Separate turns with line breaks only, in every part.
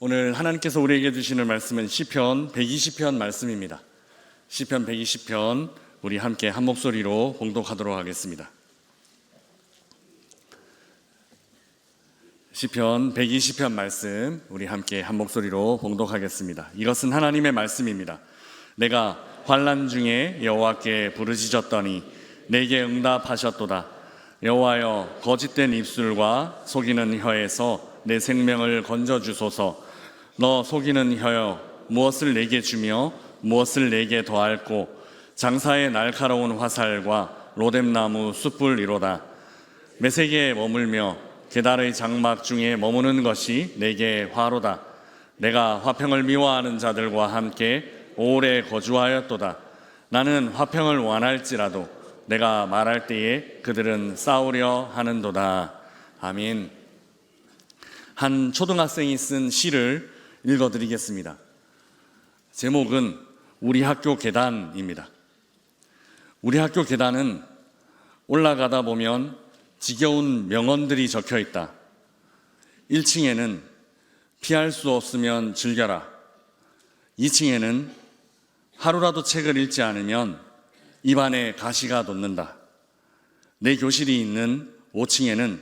오늘 하나님께서 우리에게 주시는 말씀은 시편 120편 말씀입니다. 시편 120편 우리 함께 한 목소리로 봉독하도록 하겠습니다. 시편 120편 말씀 우리 함께 한 목소리로 봉독하겠습니다. 이것은 하나님의 말씀입니다. 내가 환란 중에 여호와께 부르짖었더니 내게 응답하셨도다. 여호와여 거짓된 입술과 속이는 혀에서 내 생명을 건져 주소서. 너 속이는 혀여 무엇을 내게 주며 무엇을 내게 더할꼬 장사의 날카로운 화살과 로뎀나무 숯불 이로다. 메색에 머물며 계달의 장막 중에 머무는 것이 내게 화로다. 내가 화평을 미워하는 자들과 함께 오래 거주하였도다. 나는 화평을 원할지라도 내가 말할 때에 그들은 싸우려 하는도다. 아멘. 한 초등학생이 쓴 시를 읽어드리겠습니다. 제목은 우리 학교 계단입니다. 우리 학교 계단은 올라가다 보면 지겨운 명언들이 적혀 있다. 1층에는 피할 수 없으면 즐겨라. 2층에는 하루라도 책을 읽지 않으면 입안에 가시가 돋는다. 내 교실이 있는 5층에는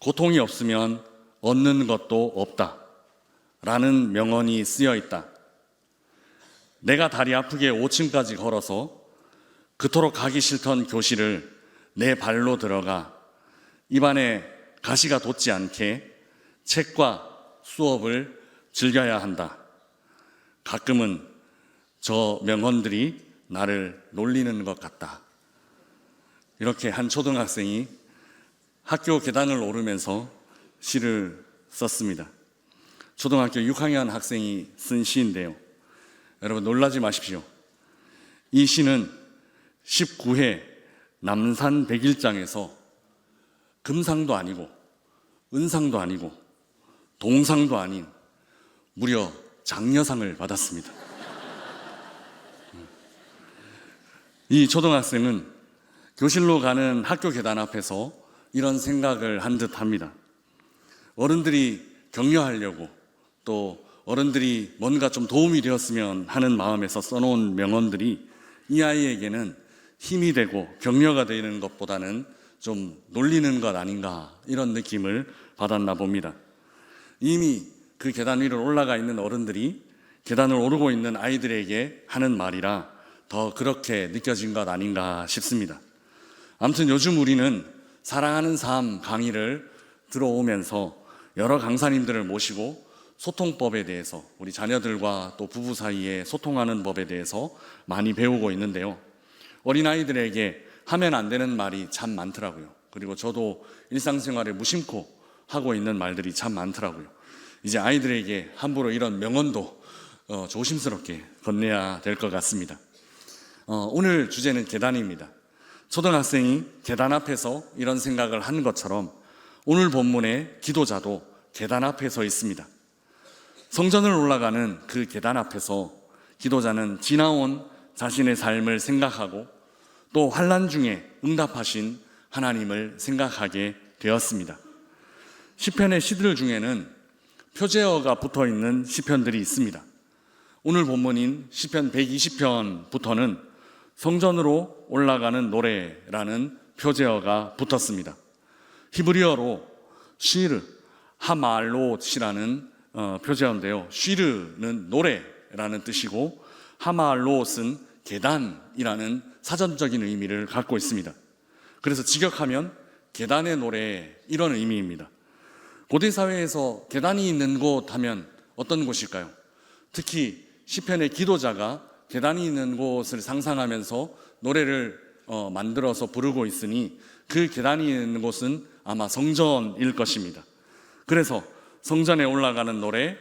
고통이 없으면 얻는 것도 없다. 라는 명언이 쓰여 있다. 내가 다리 아프게 5층까지 걸어서 그토록 가기 싫던 교실을 내 발로 들어가 입안에 가시가 돋지 않게 책과 수업을 즐겨야 한다. 가끔은 저 명언들이 나를 놀리는 것 같다. 이렇게 한 초등학생이 학교 계단을 오르면서 시를 썼습니다. 초등학교 6학년 학생이 쓴 시인데요. 여러분 놀라지 마십시오. 이 시는 19회 남산 백일장에서 금상도 아니고 은상도 아니고 동상도 아닌 무려 장려상을 받았습니다. 이 초등학생은 교실로 가는 학교 계단 앞에서 이런 생각을 한 듯 합니다. 어른들이 격려하려고 또 어른들이 뭔가 좀 도움이 되었으면 하는 마음에서 써놓은 명언들이 이 아이에게는 힘이 되고 격려가 되는 것보다는 좀 놀리는 것 아닌가 이런 느낌을 받았나 봅니다. 이미 그 계단 위로 올라가 있는 어른들이 계단을 오르고 있는 아이들에게 하는 말이라 더 그렇게 느껴진 것 아닌가 싶습니다. 아무튼 요즘 우리는 사랑하는 삶 강의를 들어오면서 여러 강사님들을 모시고 소통법에 대해서 우리 자녀들과 또 부부 사이에 소통하는 법에 대해서 많이 배우고 있는데요. 어린아이들에게 하면 안 되는 말이 참 많더라고요. 그리고 저도 일상생활에 무심코 하고 있는 말들이 참 많더라고요. 이제 아이들에게 함부로 이런 명언도 어, 조심스럽게 건네야 될 것 같습니다. 어, 오늘 주제는 계단입니다. 초등학생이 계단 앞에서 이런 생각을 한 것처럼 오늘 본문의 기도자도 계단 앞에 서 있습니다. 성전을 올라가는 그 계단 앞에서 기도자는 지나온 자신의 삶을 생각하고 또 환란 중에 응답하신 하나님을 생각하게 되었습니다. 시편의 시들 중에는 표제어가 붙어 있는 시편들이 있습니다. 오늘 본문인 시편 120편부터는 성전으로 올라가는 노래라는 표제어가 붙었습니다. 히브리어로 쉬르 하말롯이라는 어, 표제어인데요. 쉬르는 노래라는 뜻이고 하말롯은 계단이라는 사전적인 의미를 갖고 있습니다. 그래서 직역하면 계단의 노래 이런 의미입니다. 고대 사회에서 계단이 있는 곳 하면 어떤 곳일까요? 특히 시편의 기도자가 계단이 있는 곳을 상상하면서 노래를 어, 만들어서 부르고 있으니 그 계단이 있는 곳은 아마 성전일 것입니다. 그래서 성전에 올라가는 노래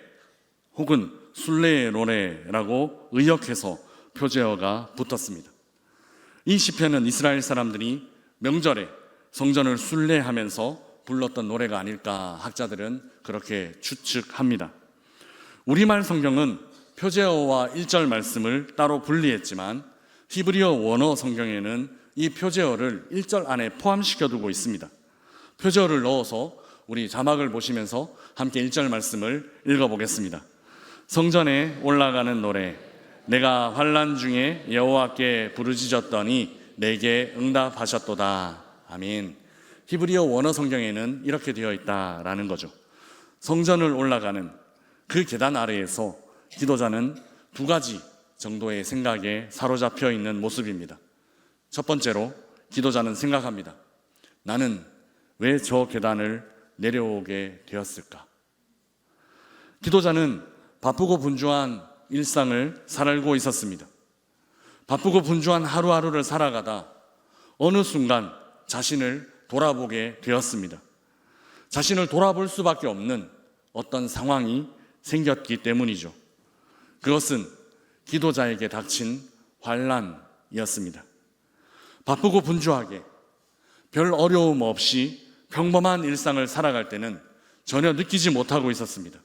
혹은 순례의 노래라고 의역해서 표제어가 붙었습니다. 이 시편은 이스라엘 사람들이 명절에 성전을 순례하면서 불렀던 노래가 아닐까 학자들은 그렇게 추측합니다. 우리말 성경은 표제어와 1절 말씀을 따로 분리했지만 히브리어 원어 성경에는 이 표제어를 1절 안에 포함시켜 두고 있습니다. 표제어를 넣어서 우리 자막을 보시면서 함께 1절 말씀을 읽어보겠습니다. 성전에 올라가는 노래 내가 환란 중에 여호와께 부르짖었더니 내게 응답하셨도다. 아멘. 히브리어 원어 성경에는 이렇게 되어 있다라는 거죠. 성전을 올라가는 그 계단 아래에서 기도자는 두 가지 정도의 생각에 사로잡혀 있는 모습입니다. 첫 번째로 기도자는 생각합니다. 나는 왜 저 계단을 내려오게 되었을까? 기도자는 바쁘고 분주한 일상을 살고 있었습니다. 바쁘고 분주한 하루하루를 살아가다 어느 순간 자신을 돌아보게 되었습니다. 자신을 돌아볼 수밖에 없는 어떤 상황이 생겼기 때문이죠. 그것은 기도자에게 닥친 환란이었습니다. 바쁘고 분주하게 별 어려움 없이 평범한 일상을 살아갈 때는 전혀 느끼지 못하고 있었습니다.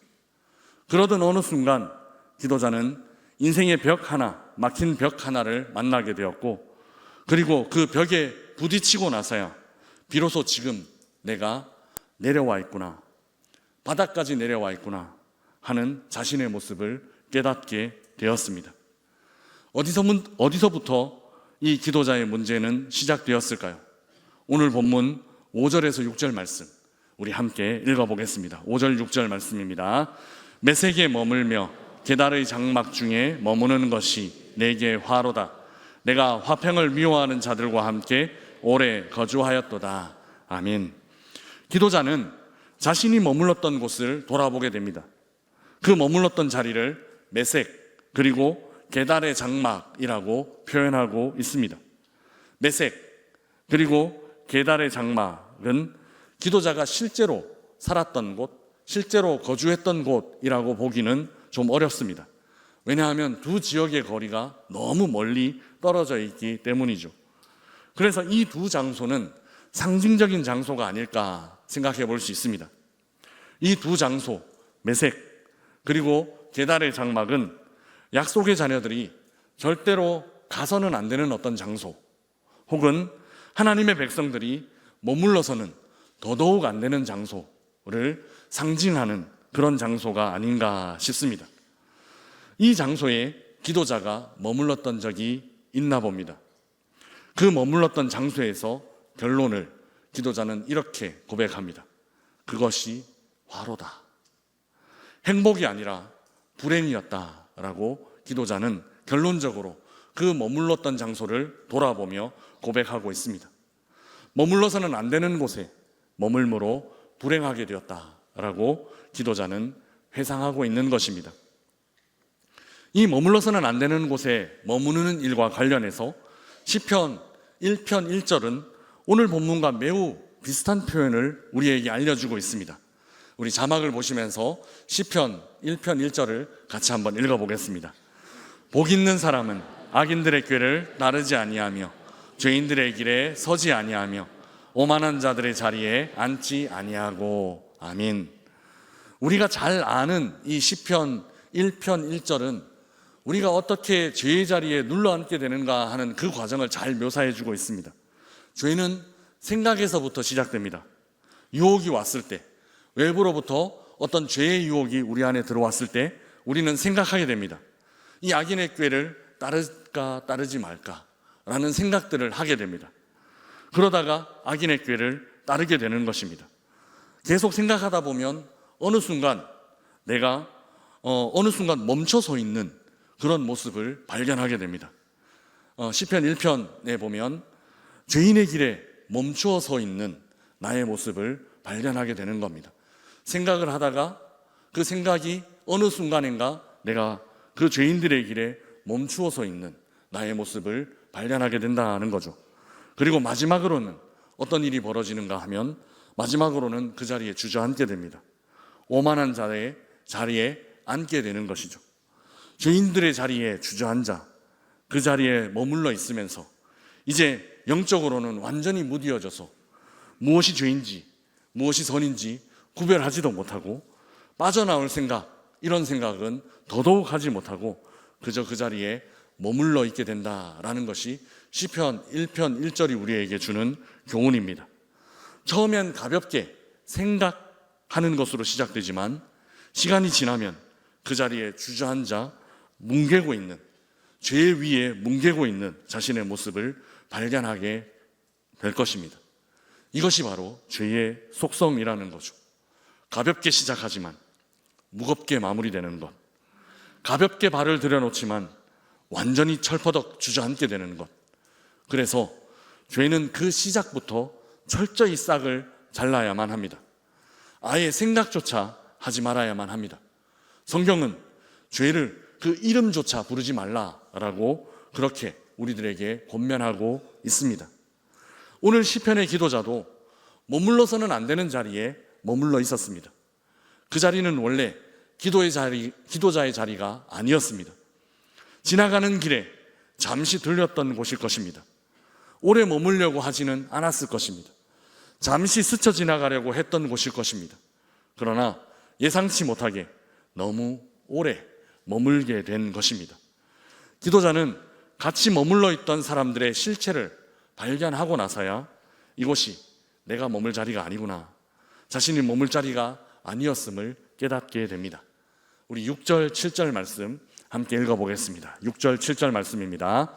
그러던 어느 순간 기도자는 인생의 벽 하나, 막힌 벽 하나를 만나게 되었고, 그리고 그 벽에 부딪히고 나서야 비로소 지금 내가 내려와 있구나, 바닥까지 내려와 있구나 하는 자신의 모습을 깨닫게 되었습니다. 어디서, 어디서부터 이 기도자의 문제는 시작되었을까요? 오늘 본문 5절에서 6절 말씀 우리 함께 읽어보겠습니다. 5절 6절 말씀입니다. 매색에 머물며 계달의 장막 중에 머무는 것이 내게 화로다. 내가 화평을 미워하는 자들과 함께 오래 거주하였도다. 아멘. 기도자는 자신이 머물렀던 곳을 돌아보게 됩니다. 그 머물렀던 자리를 매색 그리고 계달의 장막이라고 표현하고 있습니다. 매색 그리고 계달의 장막은 기도자가 실제로 살았던 곳, 실제로 거주했던 곳이라고 보기는 좀 어렵습니다. 왜냐하면 두 지역의 거리가 너무 멀리 떨어져 있기 때문이죠. 그래서 이 두 장소는 상징적인 장소가 아닐까 생각해 볼 수 있습니다. 이 두 장소, 매색, 그리고 계달의 장막은 약속의 자녀들이 절대로 가서는 안 되는 어떤 장소, 혹은 하나님의 백성들이 머물러서는 더더욱 안 되는 장소를 상징하는 그런 장소가 아닌가 싶습니다. 이 장소에 기도자가 머물렀던 적이 있나 봅니다. 그 머물렀던 장소에서 결론을 기도자는 이렇게 고백합니다. 그것이 화로다. 행복이 아니라 불행이었다라고 기도자는 결론적으로 그 머물렀던 장소를 돌아보며 고백하고 있습니다. 머물러서는 안 되는 곳에 머물므로 불행하게 되었다라고 기도자는 회상하고 있는 것입니다. 이 머물러서는 안 되는 곳에 머무르는 일과 관련해서 시편 1편 1절은 오늘 본문과 매우 비슷한 표현을 우리에게 알려주고 있습니다. 우리 자막을 보시면서 시편 1편 1절을 같이 한번 읽어보겠습니다. 복 있는 사람은 악인들의 꾀를 따르지 아니하며 죄인들의 길에 서지 아니하며 오만한 자들의 자리에 앉지 아니하고 아멘. 우리가 잘 아는 이 시편 1편 1절은 우리가 어떻게 죄의 자리에 눌러 앉게 되는가 하는 그 과정을 잘 묘사해 주고 있습니다. 죄는 생각에서부터 시작됩니다. 유혹이 왔을 때, 외부로부터 어떤 죄의 유혹이 우리 안에 들어왔을 때 우리는 생각하게 됩니다. 이 악인의 꾀를 따를까 따르지 말까 라는 생각들을 하게 됩니다. 그러다가 악인의 꾀를 따르게 되는 것입니다. 계속 생각하다 보면 어느 순간 내가 어, 어느 순간 멈춰 서 있는 그런 모습을 발견하게 됩니다. 어, 시편 1편에 보면 죄인의 길에 멈추어 서 있는 나의 모습을 발견하게 되는 겁니다. 생각을 하다가 그 생각이 어느 순간인가 내가 그 죄인들의 길에 멈추어 서 있는 나의 모습을 발견하게 된다는 거죠. 그리고 마지막으로는 어떤 일이 벌어지는가 하면 마지막으로는 그 자리에 주저앉게 됩니다. 오만한 자의 자리에 앉게 되는 것이죠. 죄인들의 자리에 주저앉아 그 자리에 머물러 있으면서 이제 영적으로는 완전히 무디어져서 무엇이 죄인지 무엇이 선인지 구별하지도 못하고 빠져나올 생각 이런 생각은 더더욱 하지 못하고 그저 그 자리에 머물러 있게 된다라는 것이 시편 1편 1절이 우리에게 주는 교훈입니다. 처음엔 가볍게 생각
하는 것으로 시작되지만 시간이 지나면 그 자리에 주저앉아 뭉개고 있는 죄 위에 뭉개고 있는 자신의 모습을 발견하게 될 것입니다. 이것이 바로 죄의 속성이라는 거죠. 가볍게 시작하지만 무겁게 마무리되는 것. 가볍게 발을 들여놓지만 완전히 철퍼덕 주저앉게 되는 것. 그래서 죄는 그 시작부터 철저히 싹을 잘라야만 합니다. 아예 생각조차 하지 말아야만 합니다. 성경은 죄를 그 이름조차 부르지 말라라고 그렇게 우리들에게 권면하고 있습니다. 오늘 시편의 기도자도 머물러서는 안 되는 자리에 머물러 있었습니다. 그 자리는 원래 기도의 자리, 기도자의 자리가 아니었습니다. 지나가는 길에 잠시 들렸던 곳일 것입니다. 오래 머물려고 하지는 않았을 것입니다. 잠시 스쳐 지나가려고 했던 곳일 것입니다. 그러나 예상치 못하게 너무 오래 머물게 된 것입니다. 기도자는 같이 머물러 있던 사람들의 실체를 발견하고 나서야 이곳이 내가 머물 자리가 아니구나. 자신이 머물 자리가 아니었음을 깨닫게 됩니다. 우리 6절, 7절 말씀 함께 읽어보겠습니다. 6절, 7절 말씀입니다.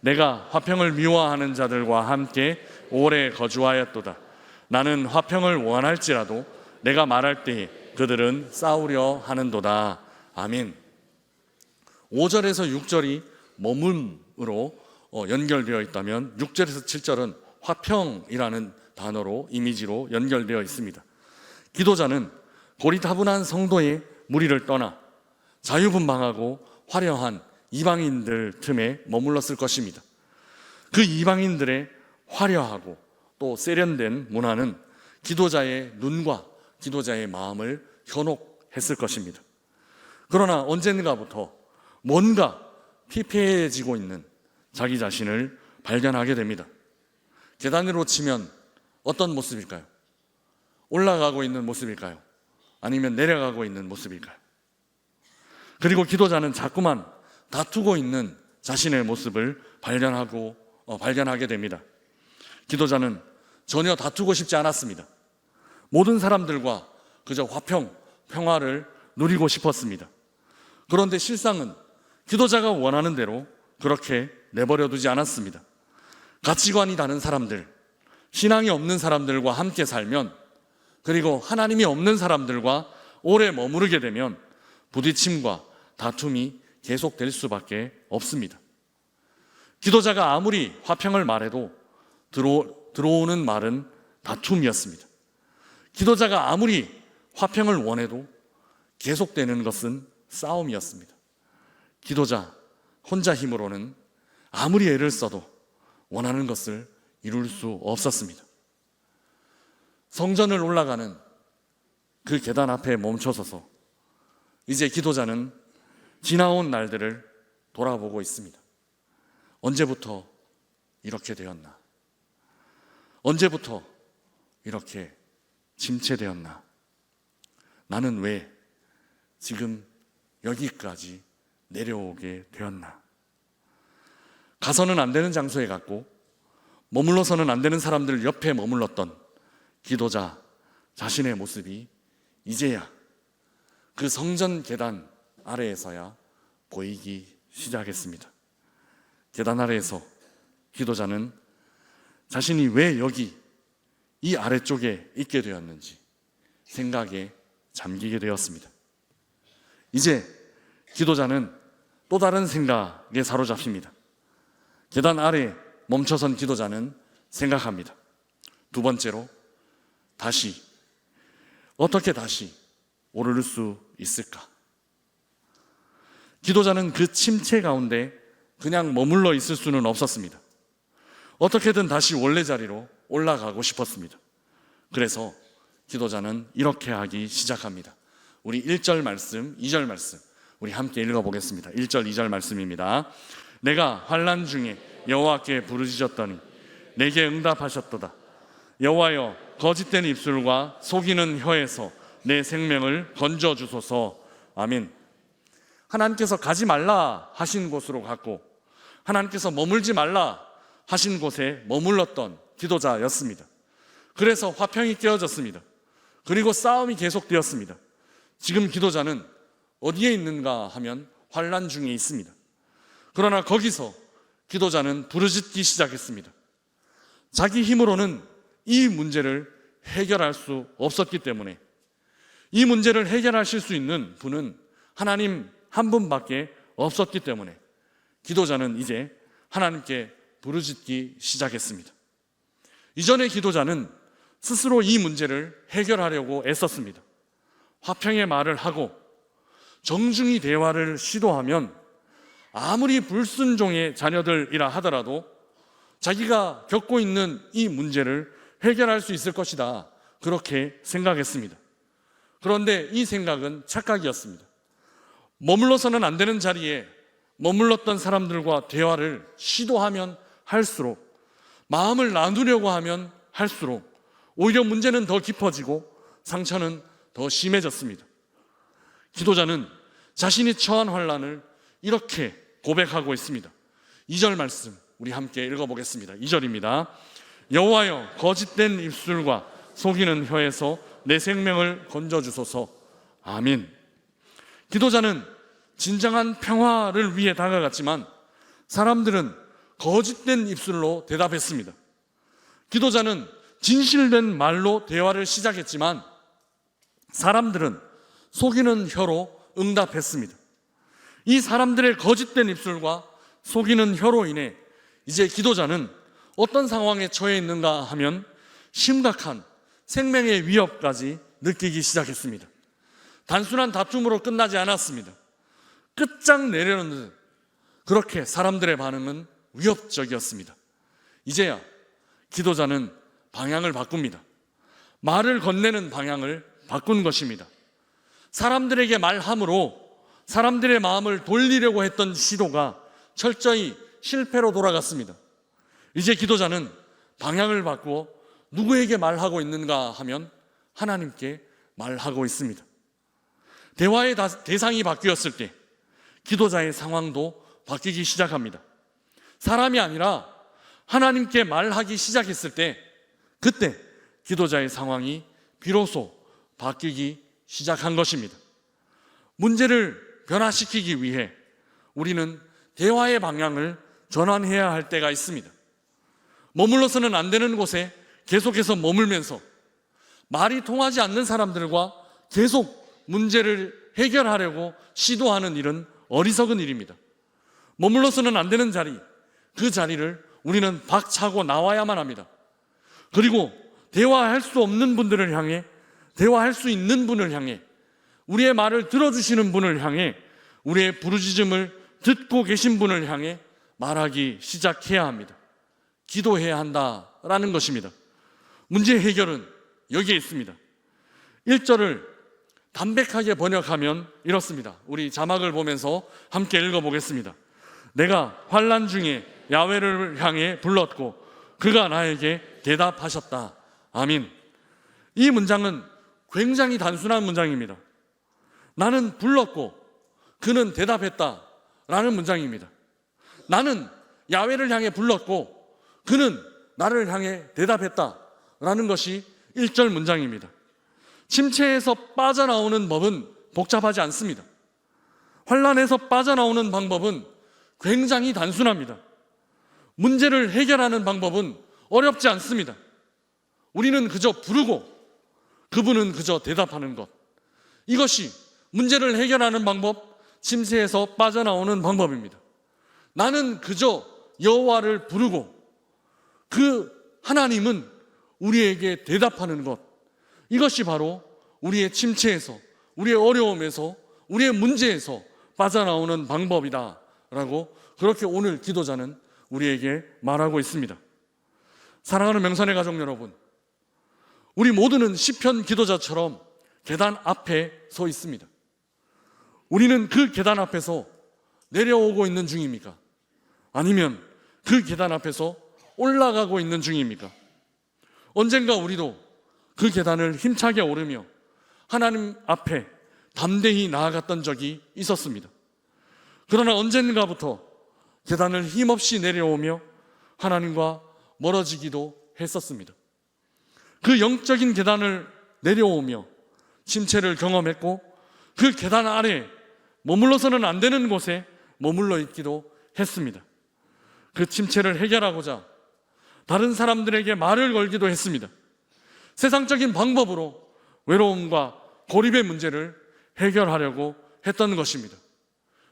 내가 화평을 미워하는 자들과 함께 오래 거주하였도다. 나는 화평을 원할지라도 내가 말할 때에 그들은 싸우려 하는도다. 아멘. 5절에서 6절이 머문으로 어, 연결되어 있다면 6절에서 7절은 화평이라는 단어로 이미지로 연결되어 있습니다. 기도자는 고리타분한 성도의 무리를 떠나 자유분방하고 화려한 이방인들 틈에 머물렀을 것입니다. 그 이방인들의 화려하고 또 세련된 문화는 기도자의 눈과 기도자의 마음을 현혹했을 것입니다. 그러나 언젠가부터 뭔가 피폐해지고 있는 자기 자신을 발견하게 됩니다. 계단으로 치면 어떤 모습일까요? 올라가고 있는 모습일까요? 아니면 내려가고 있는 모습일까요? 그리고 기도자는 자꾸만 다투고 있는 자신의 모습을 발견하고 어, 발견하게 됩니다. 기도자는 전혀 다투고 싶지 않았습니다. 모든 사람들과 그저 화평, 평화를 누리고 싶었습니다. 그런데 실상은 기도자가 원하는 대로 그렇게 내버려 두지 않았습니다. 가치관이 다른 사람들, 신앙이 없는 사람들과 함께 살면 그리고 하나님이 없는 사람들과 오래 머무르게 되면 부딪힘과 다툼이 계속될 수밖에 없습니다. 기도자가 아무리 화평을 말해도 들어, 들어오는 말은 다툼이었습니다. 기도자가 아무리 화평을 원해도 계속되는 것은 싸움이었습니다. 기도자 혼자 힘으로는 아무리 애를 써도 원하는 것을 이룰 수 없었습니다. 성전을 올라가는 그 계단 앞에 멈춰서서 이제 기도자는 지나온 날들을 돌아보고 있습니다. 언제부터 이렇게 되었나? 언제부터 이렇게 침체되었나? 나는 왜 지금 여기까지 내려오게 되었나? 가서는 안 되는 장소에 갔고 머물러서는 안 되는 사람들 옆에 머물렀던 기도자 자신의 모습이 이제야 그 성전 계단 아래에서야 보이기 시작했습니다. 계단 아래에서 기도자는 자신이 왜 여기 이 아래쪽에 있게 되었는지 생각에 잠기게 되었습니다. 이제 기도자는 또 다른 생각에 사로잡힙니다. 계단 아래 멈춰선 기도자는 생각합니다. 두 번째로 다시 어떻게 다시 오를 수 있을까? 기도자는 그 침체 가운데 그냥 머물러 있을 수는 없었습니다. 어떻게든 다시 원래 자리로 올라가고 싶었습니다. 그래서 기도자는 이렇게 하기 시작합니다. 우리 1절 말씀, 2절 말씀 우리 함께 읽어 보겠습니다. 1절, 2절 말씀입니다. 내가 환난 중에 여호와께 부르짖었더니 내게 응답하셨도다. 여호와여 거짓된 입술과 속이는 혀에서 내 생명을 건져 주소서. 아멘. 하나님께서 가지 말라 하신 곳으로 갔고 하나님께서 머물지 말라 하신 곳에 머물렀던 기도자였습니다. 그래서 화평이 깨어졌습니다. 그리고 싸움이 계속되었습니다. 지금 기도자는 어디에 있는가 하면 환란 중에 있습니다. 그러나 거기서 기도자는 부르짖기 시작했습니다. 자기 힘으로는 이 문제를 해결할 수 없었기 때문에 이 문제를 해결하실 수 있는 분은 하나님 한 분밖에 없었기 때문에 기도자는 이제 하나님께 부르짖기 시작했습니다. 이전의 기도자는 스스로 이 문제를 해결하려고 애썼습니다. 화평의 말을 하고 정중히 대화를 시도하면 아무리 불순종의 자녀들이라 하더라도 자기가 겪고 있는 이 문제를 해결할 수 있을 것이다. 그렇게 생각했습니다. 그런데 이 생각은 착각이었습니다. 머물러서는 안 되는 자리에 머물렀던 사람들과 대화를 시도하면 할수록 마음을 나누려고 하면 할수록 오히려 문제는 더 깊어지고 상처는 더 심해졌습니다. 기도자는 자신이 처한 환란을 이렇게 고백하고 있습니다. 2절 말씀 우리 함께 읽어보겠습니다. 2절입니다. 여호와여 거짓된 입술과 속이는 혀에서 내 생명을 건져 주소서. 아멘. 기도자는 진정한 평화를 위해 다가갔지만 사람들은 거짓된 입술로 대답했습니다. 기도자는 진실된 말로 대화를 시작했지만 사람들은 속이는 혀로 응답했습니다. 이 사람들의 거짓된 입술과 속이는 혀로 인해 이제 기도자는 어떤 상황에 처해 있는가 하면 심각한 생명의 위협까지 느끼기 시작했습니다. 단순한 다툼으로 끝나지 않았습니다. 끝장내려는 듯 그렇게 사람들의 반응은 위협적이었습니다. 이제야 기도자는 방향을 바꿉니다. 말을 건네는 방향을 바꾼 것입니다. 사람들에게 말함으로 사람들의 마음을 돌리려고 했던 시도가 철저히 실패로 돌아갔습니다. 이제 기도자는 방향을 바꾸어 누구에게 말하고 있는가 하면 하나님께 말하고 있습니다. 대화의 다- 대상이 바뀌었을 때 기도자의 상황도 바뀌기 시작합니다. 사람이 아니라 하나님께 말하기 시작했을 때 그때 기도자의 상황이 비로소 바뀌기 시작한 것입니다. 문제를 변화시키기 위해 우리는 대화의 방향을 전환해야 할 때가 있습니다. 머물러서는 안 되는 곳에 계속해서 머물면서 말이 통하지 않는 사람들과 계속 문제를 해결하려고 시도하는 일은 어리석은 일입니다. 머물러서는 안 되는 자리, 그 자리를 우리는 박차고 나와야만 합니다. 그리고 대화할 수 없는 분들을 향해, 대화할 수 있는 분을 향해, 우리의 말을 들어주시는 분을 향해, 우리의 부르짖음을 듣고 계신 분을 향해 말하기 시작해야 합니다. 기도해야 한다라는 것입니다. 문제 해결은 여기에 있습니다. 1절을 담백하게 번역하면 이렇습니다. 우리 자막을 보면서 함께 읽어보겠습니다. 내가 환란 중에 야외를 향해 불렀고 그가 나에게 대답하셨다. 아민. 이 문장은 굉장히 단순한 문장입니다. 나는 불렀고 그는 대답했다. 라는 문장입니다. 나는 야외를 향해 불렀고 그는 나를 향해 대답했다. 라는 것이 1절 문장입니다. 침체에서 빠져나오는 법은 복잡하지 않습니다. 환란에서 빠져나오는 방법은 굉장히 단순합니다. 문제를 해결하는 방법은 어렵지 않습니다. 우리는 그저 부르고 그분은 그저 대답하는 것. 이것이 문제를 해결하는 방법, 침체에서 빠져나오는 방법입니다. 나는 그저 여호와를 부르고 그 하나님은 우리에게 대답하는 것. 이것이 바로 우리의 침체에서, 우리의 어려움에서, 우리의 문제에서 빠져나오는 방법이다. 라고 그렇게 오늘 기도자는 우리에게 말하고 있습니다. 사랑하는 명산의 가족 여러분, 우리 모두는 시편 기도자처럼 계단 앞에 서 있습니다. 우리는 그 계단 앞에서 내려오고 있는 중입니까? 아니면 그 계단 앞에서 올라가고 있는 중입니까? 언젠가 우리도 그 계단을 힘차게 오르며 하나님 앞에 담대히 나아갔던 적이 있었습니다. 그러나 언젠가부터 계단을 힘없이 내려오며 하나님과 멀어지기도 했었습니다. 그 영적인 계단을 내려오며 침체를 경험했고 그 계단 아래 머물러서는 안 되는 곳에 머물러 있기도 했습니다. 그 침체를 해결하고자 다른 사람들에게 말을 걸기도 했습니다. 세상적인 방법으로 외로움과 고립의 문제를 해결하려고 했던 것입니다.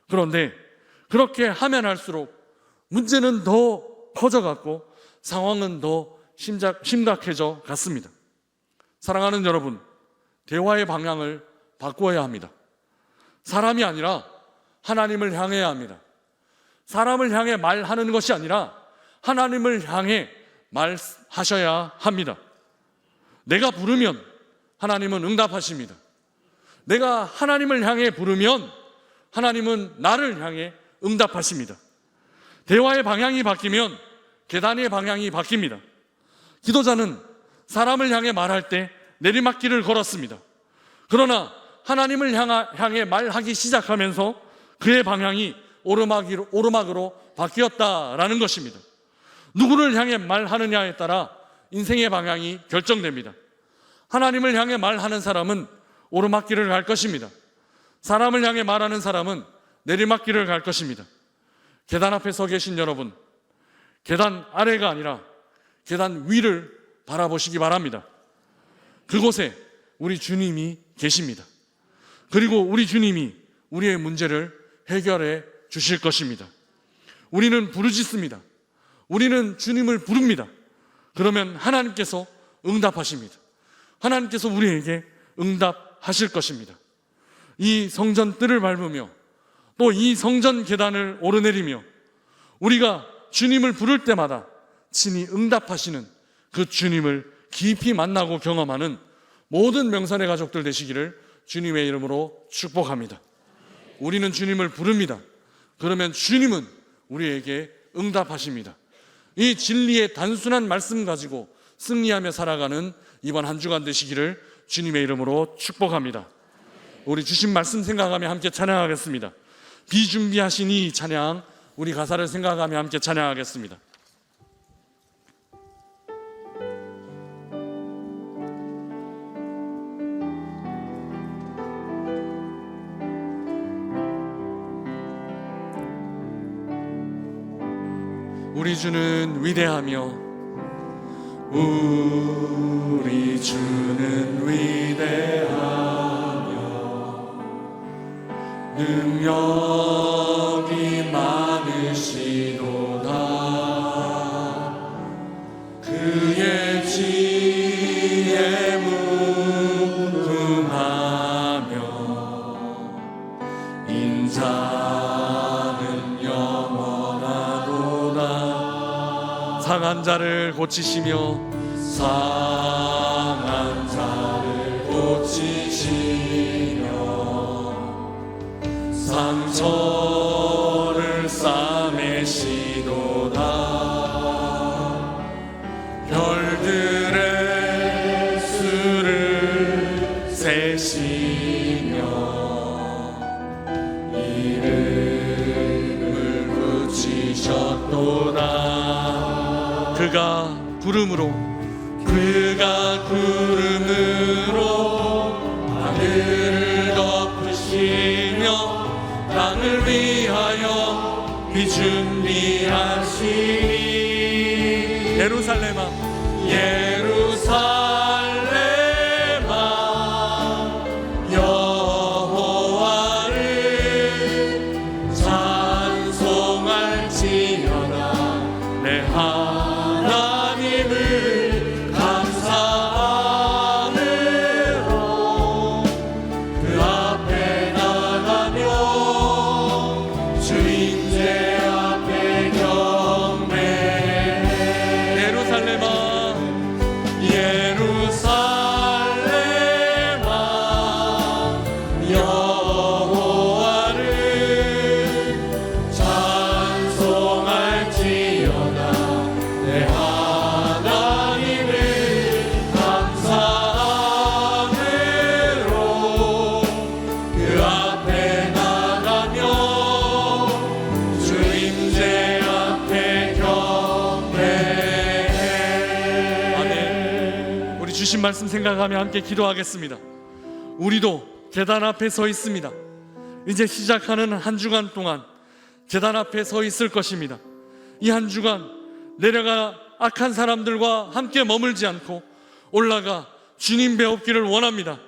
그런데 그렇게 하면 할수록 문제는 더 커져갔고 상황은 더 심작, 심각해져 갔습니다. 사랑하는 여러분, 대화의 방향을 바꾸어야 합니다. 사람이 아니라 하나님을 향해야 합니다. 사람을 향해 말하는 것이 아니라 하나님을 향해 말하셔야 합니다. 내가 부르면 하나님은 응답하십니다. 내가 하나님을 향해 부르면 하나님은 나를 향해 응답하십니다. 대화의 방향이 바뀌면 계단의 방향이 바뀝니다. 기도자는 사람을 향해 말할 때 내리막길을 걸었습니다. 그러나 하나님을 향해 말하기 시작하면서 그의 방향이 오르막으로 바뀌었다라는 것입니다. 누구를 향해 말하느냐에 따라 인생의 방향이 결정됩니다. 하나님을 향해 말하는 사람은 오르막길을 갈 것입니다. 사람을 향해 말하는 사람은 내리막길을 갈 것입니다. 계단 앞에 서 계신 여러분, 계단 아래가 아니라 계단 위를 바라보시기 바랍니다. 그곳에 우리 주님이 계십니다. 그리고 우리 주님이 우리의 문제를 해결해 주실 것입니다. 우리는 부르짖습니다. 우리는 주님을 부릅니다. 그러면 하나님께서 응답하십니다. 하나님께서 우리에게 응답하실 것입니다. 이 성전 뜰을 밟으며 또 이 성전 계단을 오르내리며 우리가 주님을 부를 때마다 친히 응답하시는 그 주님을 깊이 만나고 경험하는 모든 명산의 가족들 되시기를 주님의 이름으로 축복합니다. 우리는 주님을 부릅니다. 그러면 주님은 우리에게 응답하십니다. 이 진리의 단순한 말씀 가지고 승리하며 살아가는 이번 한 주간 되시기를 주님의 이름으로 축복합니다. 우리 주신 말씀 생각하며 함께 찬양하겠습니다. 비준비하신 이 찬양, 우리 가사를 생각하며 함께 찬양하겠습니다. 우리 주는 위대하며 우리 주는 위대하며 능력이 많으시도다. 그의 지혜 무궁하며 인자 상한 자를 고치시며 상한 자를 고치시며 상처 그가 구름으로 그가 구름으로 하늘을 덮으시며 땅을 위하여 비준비하시니. 예루살렘아 예루 주신 말씀 생각하며 함께 기도하겠습니다. 우리도 계단 앞에 서 있습니다. 이제 시작하는 한 주간 동안 계단 앞에 서 있을 것입니다. 이 한 주간 내려가 악한 사람들과 함께 머물지 않고 올라가 주님 배웁기를 원합니다.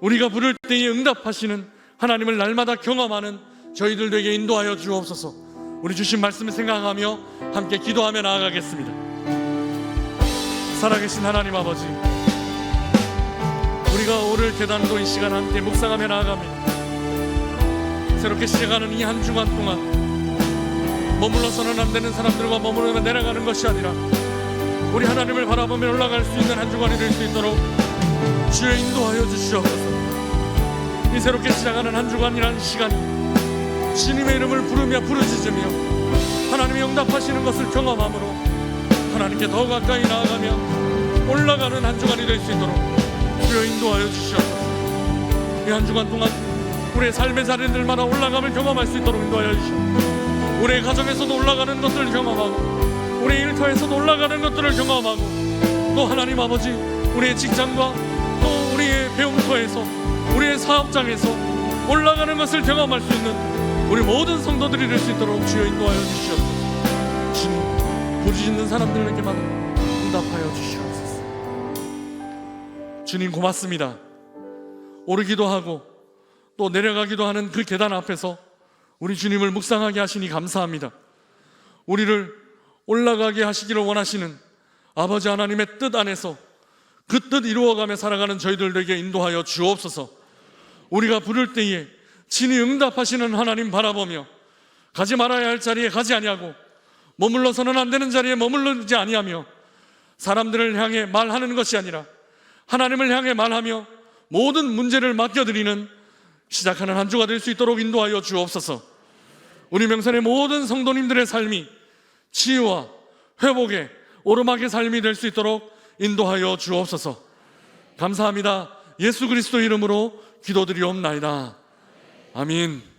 우리가 부를 때에 응답하시는 하나님을 날마다 경험하는 저희들 되게 인도하여 주옵소서. 우리 주신 말씀을 생각하며 함께 기도하며 나아가겠습니다. 살아계신 하나님 아버지, 우리가 오늘 계단도 이 시간 함께 묵상하며 나아갑니다. 새롭게 시작하는 이 한 주간 동안 머물러서는 안 되는 사람들과 머무르며 내려가는 것이 아니라 우리 하나님을 바라보며 올라갈 수 있는 한 주간이 될 수 있도록 주여 인도하여 주시옵소서. 이 새롭게 시작하는 한 주간이라는 시간이 주님의 이름을 부르며 부르짖으며 하나님이 응답하시는 것을 경험함으로 하나님께 더 가까이 나아가며 올라가는 한 주간이 될 수 있도록 주여 인도하여 주시옵소서. 이 한 주간 동안 우리의 삶의 자리들마다 올라감을 경험할 수 있도록 인도하여 주시옵소서. 우리의 가정에서도 올라가는 것들을 경험하고 우리의 일터에서도 올라가는 것들을 경험하고 또 하나님 아버지 우리의 직장과 또 우리의 배움터에서 우리의 사업장에서 올라가는 것을 경험할 수 있는 우리 모든 성도들이 될 수 있도록 주여 인도하여 주시옵소서 주님 부르짖는 사람들에게만 응답하여 주시옵소서 주님 고맙습니다 오르기도 하고 또 내려가기도 하는 그 계단 앞에서 우리 주님을 묵상하게 하시니 감사합니다 우리를 올라가게 하시기를 원하시는 아버지 하나님의 뜻 안에서 그 뜻 이루어가며 살아가는 저희들에게 인도하여 주옵소서. 우리가 부를 때에 친히 응답하시는 하나님 바라보며 가지 말아야 할 자리에 가지 아니하고 머물러서는 안 되는 자리에 머물르지 아니하며 사람들을 향해 말하는 것이 아니라 하나님을 향해 말하며 모든 문제를 맡겨드리는 시작하는 한 주가 될 수 있도록 인도하여 주옵소서. 우리 명산의 모든 성도님들의 삶이 치유와 회복의 오르막의 삶이 될 수 있도록 인도하여 주옵소서. 감사합니다. 예수 그리스도 이름으로 기도드리옵나이다. 아멘.